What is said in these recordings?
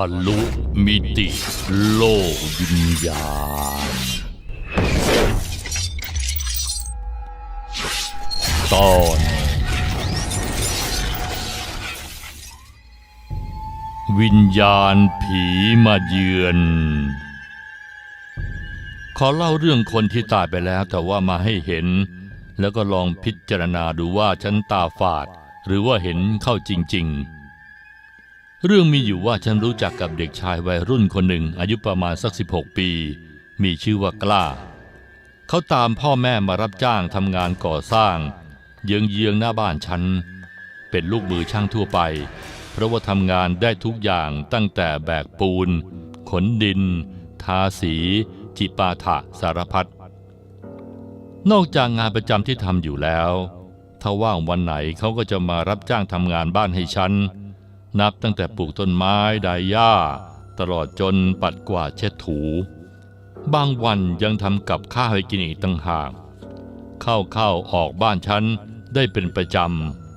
ะลุมิติโลกวิญญาณ ตอน วิญญาณผีมาเยือน ขอเล่าเรื่องคนที่ตายไปแล้วแต่ว่ามาให้เห็น แล้วก็ลองพิจารณาดูว่าฉันตาฝาด หรือว่าเห็นเข้าจริง ๆ เรื่องมีอยู่ว่าฉันรู้จักกับเด็กชายวัยรุ่นคนหนึ่งอายุประมาณสัก 16 ปี มีชื่อว่ากล้า เขาตามพ่อแม่มารับจ้างทำงานก่อสร้าง เยื้องเยืองหน้าบ้านฉัน เป็นลูกมือช่างทั่วไป เพราะว่าทำงานได้ทุกอย่างตั้งแต่แบกปูน ขนดิน ทาสี จิปาถะสารพัดนอกจากงานประจำที่ทำอยู่แล้ว ถ้าว่างวันไหนเขาก็จะมารับจ้างทำงานบ้านให้ฉัน นับตั้งแต่ปลูกต้นไม้ไดหญ้า ตลอดจนปัดกวาดเช็ดถู บางวันยังทำกับข้าวให้กินอีกตั้งหากเข้าเข้าออกบ้านฉันได้เป็นประจ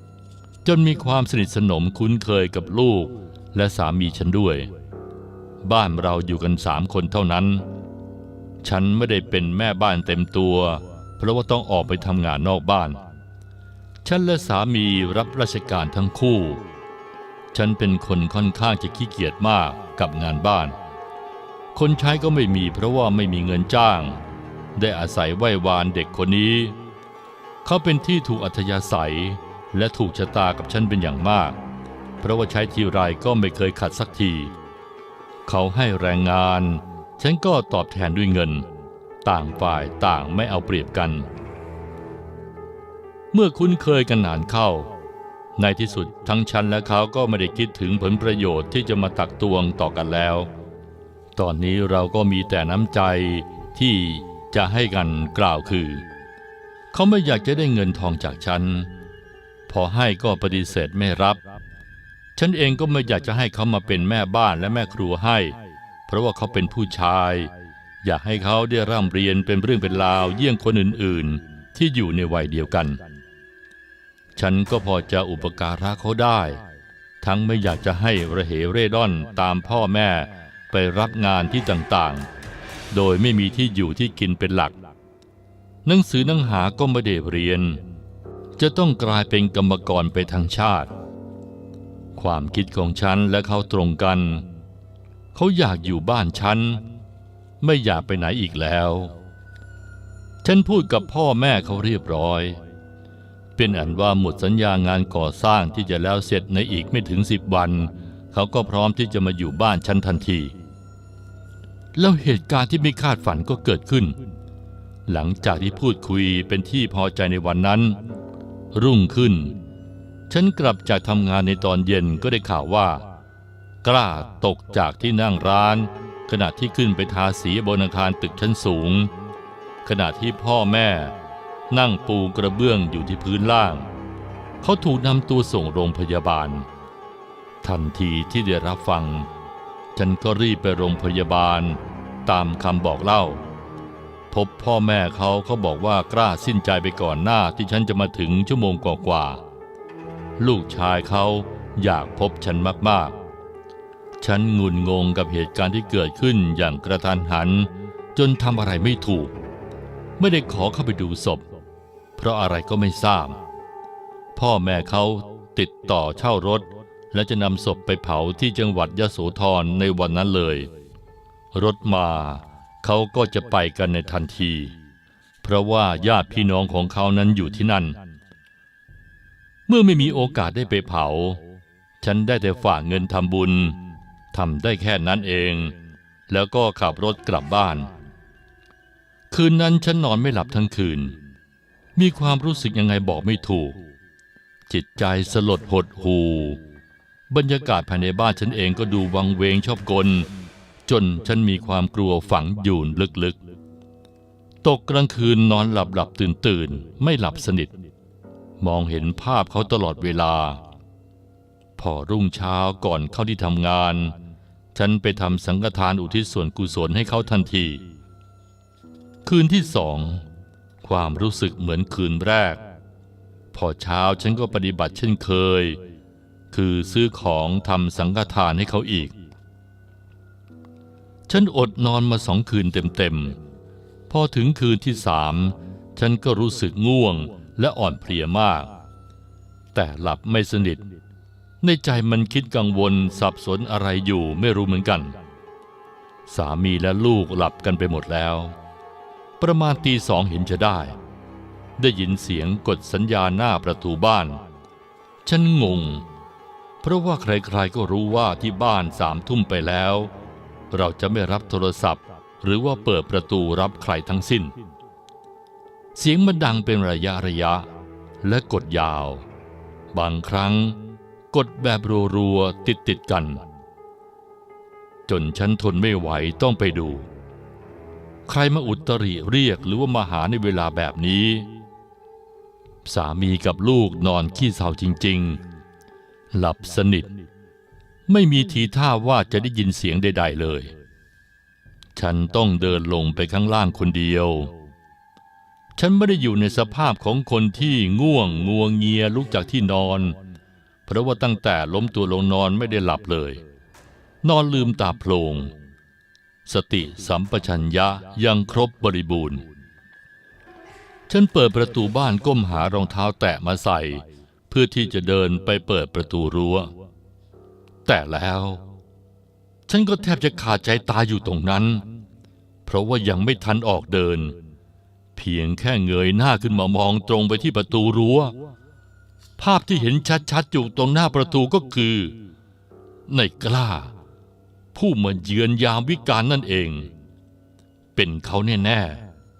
ำ จนมีความสนิทสนมคุ้นเคยกับลูกและสามีฉันด้วย บ้านเราอยู่กันสามคนเท่านั้น ฉันไม่ได้เป็นแม่บ้านเต็มตัว เพราะว่าต้องออกไปทำงานนอกบ้าน ฉันและสามีรับราชการทั้งคู่ ฉันเป็นคนค่อนข้างจะขี้เกียจมากกับงานบ้าน คนใช้ก็ไม่มีเพราะว่าไม่มีเงินจ้าง ได้อาศัยไหว้วานเด็กคนนี้ เขาเป็นที่ถูกอัธยาศัยและถูกชะตากับฉันเป็นอย่างมาก เพราะว่าใช้ทีไรก็ไม่เคยขัดสักที เขาให้แรงงาน ฉันก็ตอบแทนด้วยเงิน ต่างฝ่ายต่างไม่เอาเปรียบกัน เมื่อคุ้นเคยกันนานเข้า ในที่สุดทั้งฉันและเขาก็ไม่ได้คิดถึงผลประโยชน์ที่จะมาตักตวงต่อกันแล้ว ตอนนี้เราก็มีแต่น้ำใจที่จะให้กันกล่าวคือ เขาไม่อยากจะได้เงินทองจากฉัน พอให้ก็ปฏิเสธไม่รับ ฉันเองก็ไม่อยากจะให้เขามาเป็นแม่บ้านและแม่ครัวให้ เพราะว่าเขาเป็นผู้ชาย อยากให้เขาได้ร่ำเรียนเป็นเรื่องเป็นราวเยี่ยงคนอื่นๆ ที่อยู่ในวัยเดียวกัน ฉันก็พอจะอุปการะเขาได้ ทั้งไม่อยากจะให้ระเหเร่ร่อนตามพ่อแม่ไปรับงานที่ต่างๆ โดยไม่มีที่อยู่ที่กินเป็นหลัก หนังสือหนังหาก็ไม่ได้เรียน จะต้องกลายเป็นกรรมกรไปทางชาติ ความคิดของฉันและเขาตรงกัน เขาอยากอยู่บ้านฉัน ไม่อยากไปไหนอีกแล้ว ฉันพูดกับพ่อแม่เขาเรียบร้อย เป็นอันว่าหมดสัญญางานก่อสร้างที่จะแล้วเสร็จในอีกไม่ถึงสิบวัน เขาก็พร้อมที่จะมาอยู่บ้านฉันทันที แล้วเหตุการณ์ที่ไม่คาดฝันก็เกิดขึ้น หลังจากที่พูดคุยเป็นที่พอใจในวันนั้น รุ่งขึ้น ฉันกลับจากทำงานในตอนเย็นก็ได้ข่าวว่า กล้าตกจากที่นั่งร้าน ขณะที่ขึ้นไปทาสีบนอาคารตึกชั้นสูง ขณะที่พ่อแม่ นั่งปูกระเบื้องอยู่ที่พื้นล่าง เขาถูกนำตัวส่งโรงพยาบาล ทันทีที่ได้รับฟัง ฉันก็รีบไปโรงพยาบาล ตามคำบอกเล่า พบพ่อแม่เขาเขาบอกว่ากล้าสิ้นใจไปก่อนหน้าที่ฉันจะมาถึงชั่วโมงกว่าๆลูกชายเขาอยากพบฉันมากๆ ฉันงุนงงกับเหตุการณ์ที่เกิดขึ้นอย่างกระทันหัน จนทำอะไรไม่ถูก ไม่ได้ขอเข้าไปดูศพ เพราะอะไรก็ไม่ทราบ พ่อแม่เขาติดต่อเช่ารถ และจะนำศพไปเผาที่จังหวัดยโสธรในวันนั้นเลย รถมาเขาก็จะไปกันในทันที เพราะว่าญาติพี่น้องของเขานั้นอยู่ที่นั่น เมื่อไม่มีโอกาสได้ไปเผา ฉันได้แต่ฝากเงินทำบุญทำได้แค่นั้นเอง แล้วก็ขับรถกลับบ้าน คืนนั้นฉันนอนไม่หลับทั้งคืน มีความรู้สึกยังไงบอกไม่ถูก จิตใจสลดหดหูบรรยากาศภายในบ้านฉันเองก็ดูวังเวงชอบกล จนฉันมีความกลัวฝังอยู่ลึกๆ ตกกลางคืนนอนหลับหลับตื่นตื่นไม่หลับสนิท มองเห็นภาพเขาตลอดเวลา พอรุ่งเช้าก่อนเข้าที่ทำงาน ฉันไปทำสังฆทานอุทิศส่วนกุศลให้เขาทันที คืนที่สอง ความรู้สึกเหมือนคืนแรก พอเช้าฉันก็ปฏิบัติเช่นเคย คือซื้อของทำสังฆทานให้เขาอีก ฉันอดนอนมาสองคืนเต็มๆ พอถึงคืนที่สามฉันก็รู้สึกง่วงและอ่อนเพลียมาก แต่หลับไม่สนิท ในใจมันคิดกังวลสับสนอะไรอยู่ไม่รู้เหมือนกัน สามีและลูกหลับกันไปหมดแล้ว ประมาณตีสองเห็นจะได้ ได้ยินเสียงกดสัญญาณหน้าประตูบ้าน ฉันงง เพราะว่าใครๆก็รู้ว่าที่บ้านสามทุ่มไปแล้ว เราจะไม่รับโทรศัพท์ หรือว่าเปิดประตูรับใครทั้งสิ้น เสียงมันดังเป็นระยะระยะ และกดยาว บางครั้ง กดแบบรัวๆติดติดๆกัน จนฉันทนไม่ไหวต้องไปดู ใครมาอุตริเรียกหรือว่ามาหาในเวลาแบบนี้ สามีกับลูกนอนขี้เศร้าจริง ๆ หลับสนิท ไม่มีทีท่าว่าจะได้ยินเสียงใด ๆ เลย ฉันต้องเดินลงไปข้างล่างคนเดียว ฉันไม่ได้อยู่ในสภาพของคนที่ง่วงงัวงเงียลุกจากที่นอน เพราะว่าตั้งแต่ล้มตัวลงนอนไม่ได้หลับเลย นอนลืมตาโพลง สติสัมปชัญญะยังครบบริบูรณ์ ฉันเปิดประตูบ้านก้มหารองเท้าแตะมาใส่ เพื่อที่จะเดินไปเปิดประตูรั้ว แต่แล้ว ฉันก็แทบจะขาดใจตายอยู่ตรงนั้น เพราะว่ายังไม่ทันออกเดิน เพียงแค่เงยหน้าขึ้นมามองตรงไปที่ประตูรั้ว ภาพที่เห็นชัดๆอยู่ตรงหน้าประตูก็คือ ในกล้า ผู้มาเยือนยามวิกาลนั่นเอง เป็นเขาแน่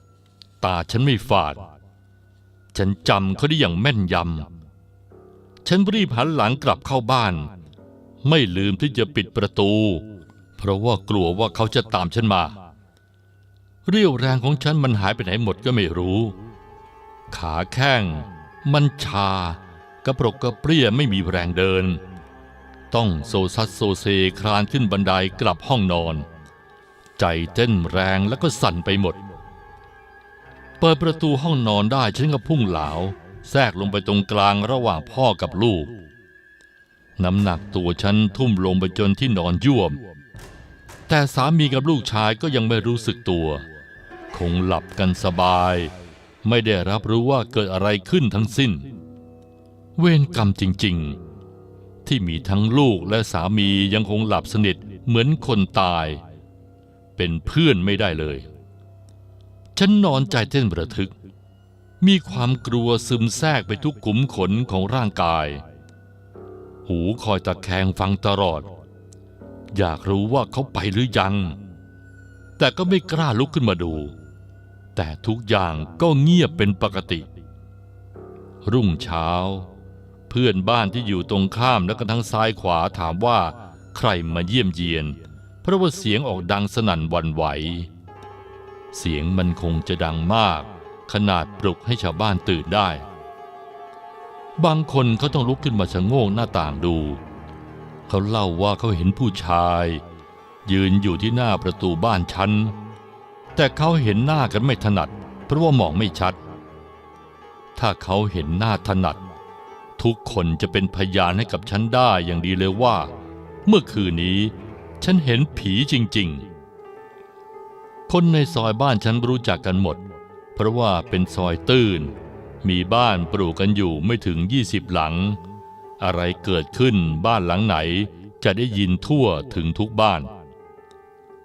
ๆตาฉันไม่ฝาด ฉันจำเขาได้อย่างแม่นยำฉันรีบหันหลังกลับเข้าบ้าน ไม่ลืมที่จะปิดประตู เพราะว่ากลัวว่าเขาจะตามฉันมา เรี่ยวแรงของฉันมันหายไปไหนหมดก็ไม่รู้ ขาแข้งมันชากระปรกกระเปรี้ยไม่มีแรงเดิน ต้องโซซัสโซเซคลานขึ้นบันไดกลับห้องนอน ใจเต้นแรงแล้วก็สั่นไปหมด เปิดประตูห้องนอนได้ฉันก็พุ่งเหลาแทรกลงไปตรงกลางระหว่างพ่อกับลูก น้ำหนักตัวฉันทุ่มลงไปจนที่นอนย่วม แต่สามีกับลูกชายก็ยังไม่รู้สึกตัว คงหลับกันสบาย ไม่ได้รับรู้ว่าเกิดอะไรขึ้นทั้งสิ้น เวรกรรมจริง ๆ ที่มีทั้งลูกและสามียังคงหลับสนิทเหมือนคนตาย เป็นเพื่อนไม่ได้เลย ฉันนอนใจเต้นระทึก มีความกลัวซึมแทรกไปทุกขุมขนของร่างกาย หูคอยตะแคงฟังตลอด อยากรู้ว่าเขาไปหรือยัง แต่ก็ไม่กล้าลุกขึ้นมาดู แต่ทุกอย่างก็เงียบเป็นปกติ รุ่งเช้า เพื่อนบ้านที่อยู่ตรงข้ามและก็ทั้งซ้ายขวาถามว่าใครมาเยี่ยมเยียน เพราะว่าเสียงออกดังสนั่นวันไหว เสียงมันคงจะดังมาก ขนาดปลุกให้ชาวบ้านตื่นได้ บางคนเขาต้องลุกขึ้นมาชะโงกหน้าต่างดู เขาเล่าว่าเขาเห็นผู้ชาย ยืนอยู่ที่หน้าประตูบ้านฉันแต่เขาเห็นหน้ากันไม่ถนัด เพราะว่ามองไม่ชัด ถ้าเขาเห็นหน้าถนัด ทุกคนจะเป็นพยานให้กับฉันได้อย่างดีเลยว่า เมื่อคืนนี้ฉันเห็นผีจริง ๆ คนในซอยบ้านฉันรู้จักกันหมด เพราะว่าเป็นซอยตื้น มีบ้านปลูกกันอยู่ไม่ถึง 20 หลัง อะไรเกิดขึ้นบ้านหลังไหนจะได้ยินทั่วถึงทุกบ้าน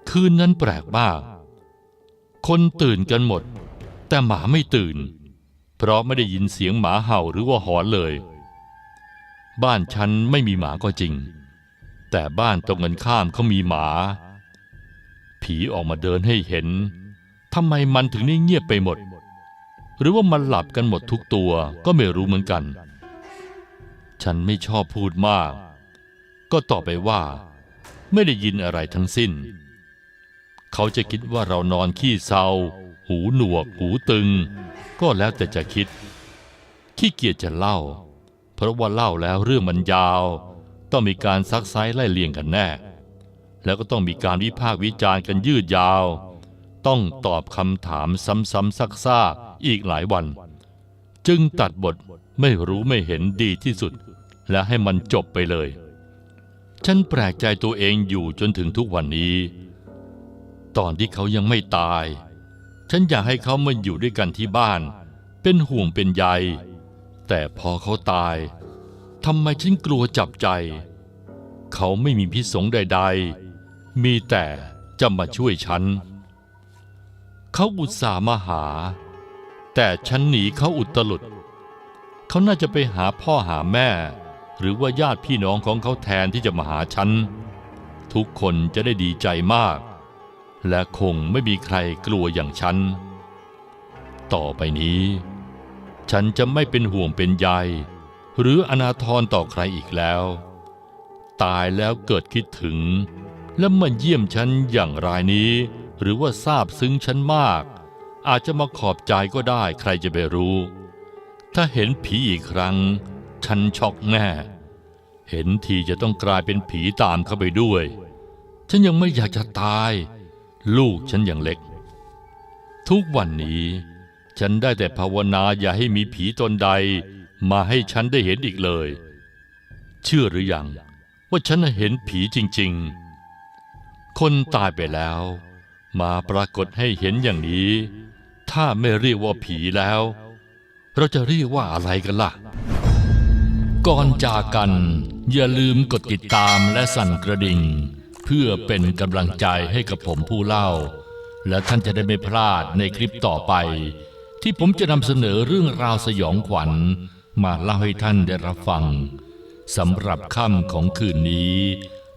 คืนนั้นแปลกมาก คนตื่นกันหมด แต่หมาไม่ตื่น เพราะไม่ได้ยินเสียงหมาเห่าหรือว่าหอนเลย บ้านฉันไม่มีหมาก็จริง แต่บ้านตรงกันข้ามเขามีหมา ผีออกมาเดินให้เห็นทำไมมันถึงได้เงียบไปหมด หรือว่ามันหลับกันหมดทุกตัวก็ไม่รู้เหมือนกัน ฉันไม่ชอบพูดมาก ก็ตอบไปว่า ไม่ได้ยินอะไรทั้งสิ้น เขาจะคิดว่าเรานอนขี้เศร้า หูหนวก หูตึง ก็แล้วแต่จะคิด ขี้เกียจจะเล่า เพราะว่าเล่าแล้วเรื่องมันยาว ต้องมีการซักไซ้ไล่เลี่ยงกันแน่ แล้วก็ต้องมีการวิพากษ์วิจารณ์กันยืดยาว ต้องตอบคำถามซ้ำๆซักๆอีกหลายวัน จึงตัดบทไม่รู้ไม่เห็นดีที่สุด และให้มันจบไปเลย ฉันแปลกใจตัวเองอยู่จนถึงทุกวันนี้ ตอนที่เขายังไม่ตาย ฉันอยากให้เขามาอยู่ด้วยกันที่บ้าน เป็นห่วงเป็นใย แต่พอเขาตายทำไมฉันกลัวจับใจ เขาไม่มีพิษสงใด ๆ มีแต่จะมาช่วยฉัน เขาอุตส่าห์มาหา แต่ฉันหนีเขาอุตลุด เขาน่าจะไปหาพ่อหาแม่ หรือว่าญาติพี่น้องของเขาแทนที่จะมาหาฉัน ทุกคนจะได้ดีใจมาก และคงไม่มีใครกลัวอย่างฉัน ต่อไปนี้ ฉันจะไม่เป็นห่วงเป็นใยหรืออนาทรต่อใครอีกแล้ว ตายแล้วเกิดคิดถึง และมาเยี่ยมฉันอย่างรายนี้ หรือว่าทราบซึ้งฉันมาก อาจจะมาขอบใจก็ได้ใครจะไปรู้ ถ้าเห็นผีอีกครั้ง ฉันช็อกแน่ เห็นทีจะต้องกลายเป็นผีตามเข้าไปด้วย ฉันยังไม่อยากจะตาย ลูกฉันยังเล็ก ทุกวันนี้ ฉันได้แต่ภาวนาอย่าให้มีผีตนใด มาให้ฉันได้เห็นอีกเลย เชื่อหรือยังว่าฉันเห็นผีจริง ๆ คนตายไปแล้ว มาปรากฏให้เห็นอย่างนี้ ถ้าไม่เรียกว่าผีแล้ว เราจะเรียกว่าอะไรกันล่ะ ก่อนจากกัน อย่าลืมกดติดตามและสั่นกระดิ่ง เพื่อเป็นกำลังใจให้กับผมผู้เล่า และท่านจะได้ไม่พลาดในคลิปต่อไป ที่ผมจะนำเสนอเรื่องราวสยองขวัญมาเล่าให้ท่านได้รับฟังสำหรับค่ำของคืนนี้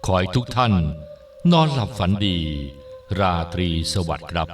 ขอให้ทุกท่าน นอนหลับฝันดี ราตรีสวัสดิ์ครับ